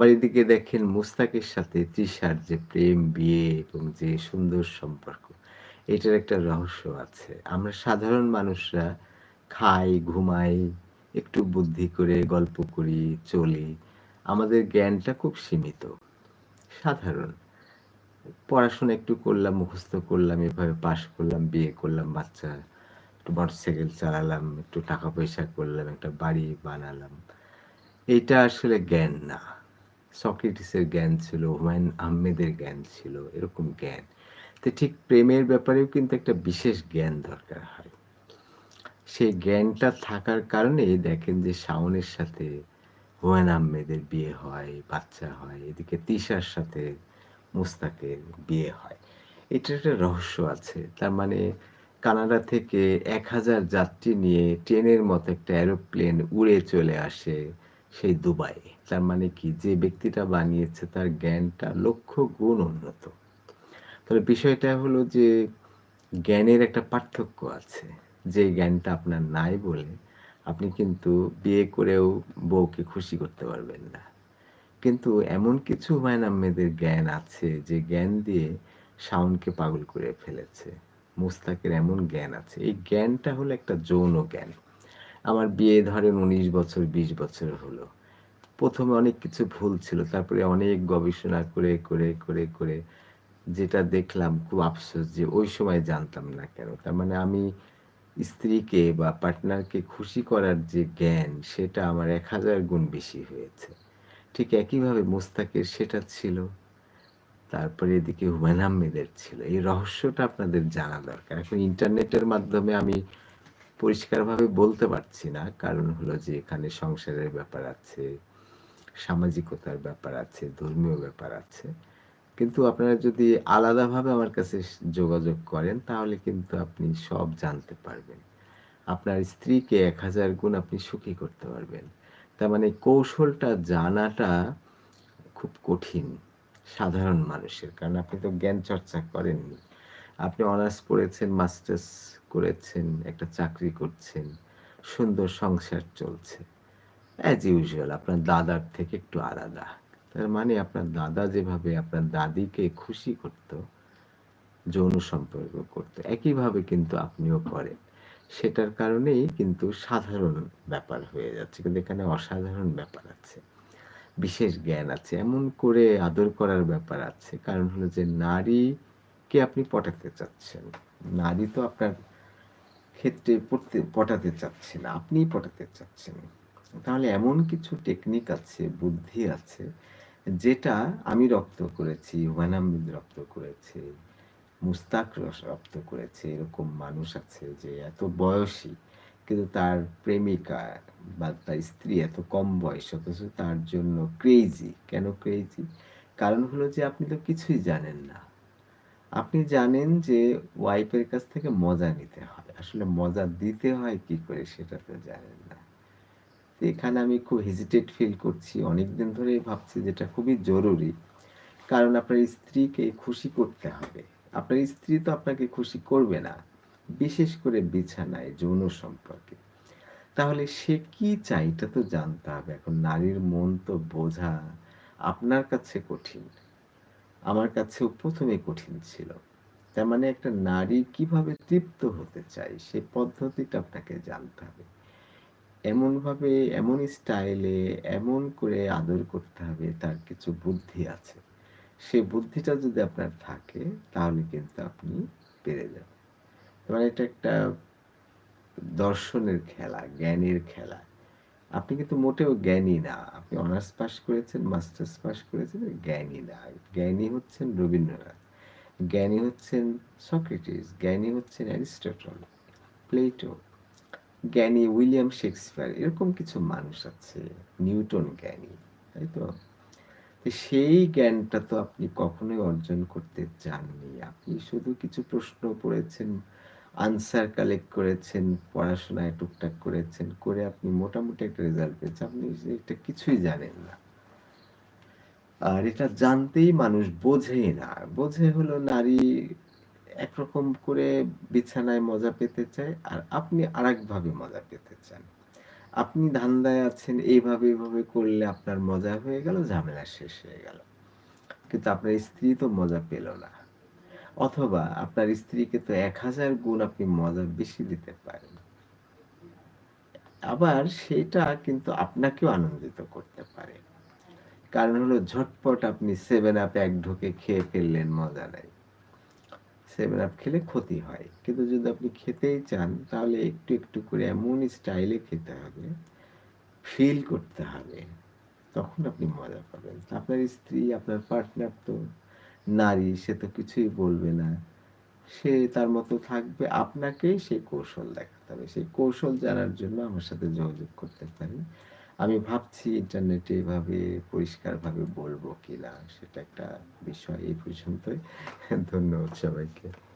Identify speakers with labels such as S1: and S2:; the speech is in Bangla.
S1: আবার এদিকে দেখেন মুস্তাকের সাথে তৃষার যে প্রেম, বিয়ে এবং যে সুন্দর সম্পর্ক, এটার একটা রহস্য আছে। আমরা সাধারণ মানুষরা খাই, ঘুমাই, একটু বুদ্ধি করে গল্প করি, চলি। আমাদের জ্ঞানটা খুব সীমিত, সাধারণ। পড়াশোনা একটু করলাম, মুখস্থ করলাম, এভাবে পাশ করলাম, বিয়ে করলাম, বাচ্চা, একটু মোটরসাইকেল চালালাম, একটু টাকা পয়সা করলাম, একটা বাড়ি বানালাম। এইটা আসলে জ্ঞান না। সক্রেটিসের জ্ঞান ছিল, হুমায়ূন আহমেদের জ্ঞান ছিল, এরকম জ্ঞান। তো ঠিক প্রেমের ব্যাপারেও কিন্তু একটা বিশেষ জ্ঞান দরকার হয়। সেই জ্ঞানটা থাকার কারণে দেখেন যে শাওনের সাথে হুমায়ূন আহমেদের বিয়ে হয়, বাচ্চা হয়। এদিকে তিশার সাথে মুস্তাকের বিয়ে হয়। এটার একটা রহস্য আছে। তার মানে কানাডা থেকে ১০০০ যাত্রী নিয়ে ট্রেনের মতো একটা এরোপ্লেন উড়ে চলে আসে সেই দুবাই। তার মানে কি যে ব্যক্তিটা বানিয়েছে তার জ্ঞানটা লক্ষ গুণ উন্নত। তাহলে বিষয়টা হলো যে জ্ঞানের একটা পার্থক্য আছে। যে জ্ঞানটা আপনার নাই বলে আপনি কিন্তু বিয়ে করেও বউকে খুশি করতে পারবেন না। কিন্তু এমন কিছু হুমায়ূন আহমেদের জ্ঞান আছে যে জ্ঞান দিয়ে শাওনকে পাগল করে ফেলেছে। মুস্তাকের এমন জ্ঞান আছে। এই জ্ঞানটা হলো একটা যৌন জ্ঞান। আমার বিয়ে ধরেন ১৯ বছর ২০ বছর হলো। প্রথমে অনেক কিছু ভুল ছিল। তারপরে অনেক গবেষণা করে, করে, করে, করে যেটা দেখলাম খুব আফসোস যে ওই সময় জানতাম না কেন। তার মানে আমি স্ত্রীকে বা পার্টনারকে খুশি করার যে জ্ঞান সেটা আমার ১০০০ গুণ বেশি হয়েছে। ঠিক একইভাবে মুস্তাকের সেটা ছিল। তারপরে এদিকে হুমায়ূন আহমেদের ছিল। এই রহস্যটা আপনাদের জানা দরকার। এখন ইন্টারনেটের মাধ্যমে আমি পরিষ্কারভাবে বলতে পারছি না। কারণ হলো যে এখানে সংসারের ব্যাপার আছে, সামাজিকতার ব্যাপার আছে, ধর্মীয় ব্যাপার আছে। কিন্তু আপনারা যদি আলাদাভাবে আমার কাছে যোগাযোগ করেন তাহলে কিন্তু আপনি সব জানতে পারবেন। আপনার স্ত্রীকে ১০০০ গুণ আপনি সুখী করতে পারবেন। তার মানে কৌশলটা জানাটা খুব কঠিন সাধারণ মানুষের। কারণ আপনি তো জ্ঞান চর্চা করেননি। আপনি অনার্স পড়েছেন, মাস্টার্স করেছেন, একটা চাকরি করছেন, সুন্দর সংসার চলছে। অ্যাজ ইউজুয়াল আপনার দাদার থেকে একটু আলাদা। তার মানে আপনার দাদা যেভাবে আপনার দাদিকে খুশি করত, যৌন সম্পর্ক করত, একইভাবে কিন্তু আপনিও করেন। সেটার কারণেই কিন্তু সাধারণ ব্যাপার হয়ে যাচ্ছে। কিন্তু এখানে অসাধারণ ব্যাপার আছে। বিশেষ জ্ঞান আছে। এমন করে আদর করার ব্যাপার আছে। কারণ হলো যে নারীকে আপনি পটাতে চাচ্ছেন। নারী তো আপনার ক্ষেত্রে পড়তে পটাতে চাচ্ছে না। আপনিই পটাতে চাচ্ছেন। তাহলে এমন কিছু টেকনিক আছে, বুদ্ধি আছে যেটা আমি রপ্ত করেছি, হুমায়ূন আহমেদ রপ্ত করেছে, মুস্তাক রপ্ত করেছে। এরকম মানুষ আছে যে এত বয়সী কিন্তু তার প্রেমিকা বা তার স্ত্রী এত কম বয়স অথচ তার জন্য ক্রেজি। কেন ক্রেজি? কারণ হলো যে আপনি তো কিছুই জানেন না। আপনি জানেন যে ওয়াইফের কাছ থেকে মজা নিতে হয়। আসলে মজা দিতে হয় কি করে সেটা তো জানেন না। এখানে আমি খুব হেজিটেট ফিল করছি। অনেকদিন ধরেই ভাবছি যেটা খুবই জরুরি। কারণ আপনার স্ত্রীকে খুশি করতে হবে। আপনার স্ত্রী তো আপনাকে খুশি করবে না। বিশেষ করে বিছানায়, যৌন সম্পর্কে। তাহলে সে কি চায় এটা তো জানতে হবে। এখন নারীর মন তো বোঝা আপনার কাছে কঠিন। আমার কাছেও প্রথমে কঠিন ছিল। তার মানে একটা নারী কীভাবে তৃপ্ত হতে চায় সে পদ্ধতিটা আপনাকে জানতে হবে। এমনভাবে এমন স্টাইলে এমন করে আদর করতে হবে তার কিছু বুদ্ধি আছে। সে বুদ্ধিটা যদি আপনার থাকে তাহলে কিন্তু আপনি পেরে যাবেন। মানে এটা একটা দর্শনের খেলা, জ্ঞানের খেলা। আপনি কিন্তু মোটেও জ্ঞানী না। আপনি অনার্স পাস করেছেন, মাস্টার্স পাস করেছেন, জ্ঞানী না। জ্ঞানী হচ্ছেন রবীন্দ্রনাথ। জ্ঞানী হচ্ছেন সক্রেটিস, জ্ঞানী হচ্ছেন অ্যারিস্টটল, প্লেটো, জ্ঞানী উইলিয়াম শেক্সপিয়ার। এরকম কিছু মানুষ আছে। নিউটন জ্ঞানী। তাই তো? সেই জ্ঞানটা তো আপনি কখনোই অর্জন করতে চাননি। আপনি শুধু কিছু প্রশ্ন পড়েছেন, আনসার কালেক্ট করেছেন, পড়াশোনায় টুকটাক করেছেন, করে আপনি মোটামুটি একটা রেজাল্ট পেয়েছেন। আপনি এটা কিছুই জানেন না। আর এটা জানতেই মানুষ বোঝেই না। বোঝে হলো নারী একরকম করে বিছানায় মজা পেতে চায় আর আপনি আরেকভাবে মজা পেতে চান। আপনি ধান্দায় আছেন এইভাবে, এভাবে করলে আপনার মজা হয়ে গেল, ঝামেলা শেষ হয়ে গেল। কিন্তু আপনার স্ত্রী তো মজা পেল না। অথবা আপনার স্ত্রীকে তো ১০০০ গুণ আপনি মজা বেশি দিতে পারেন। আবার সেটা কিন্তু আপনাকেও আনন্দিত করতে পারে। কারণ হলো ঝটপট আপনি সেভেন আপ এক ঢুকে খেয়ে ফেললেন, মজা নাই। সেভেন আপ খেলে ক্ষতি হয়। কিন্তু যদি আপনি খেতেই চান তাহলে একটু, একটু করে এমন স্টাইলে খেতে হবে, ফিল করতে হবে। তখন আপনি মজা পাবেন। আপনার স্ত্রী, আপনার পার্টনার তো নারী, সে তো কিছুই বলবে না। সে তার মতো থাকবে। আপনাকে সেই কৌশল দেখাতে হবে। সেই কৌশল জানার জন্য আমার সাথে যোগাযোগ করতে পারেন। আমি ভাবছি ইন্টারনেটে এভাবে পরিষ্কারভাবে বলব কিনা সেটা একটা বিষয়। এই পর্যন্তই। ধন্যবাদ সবাইকে।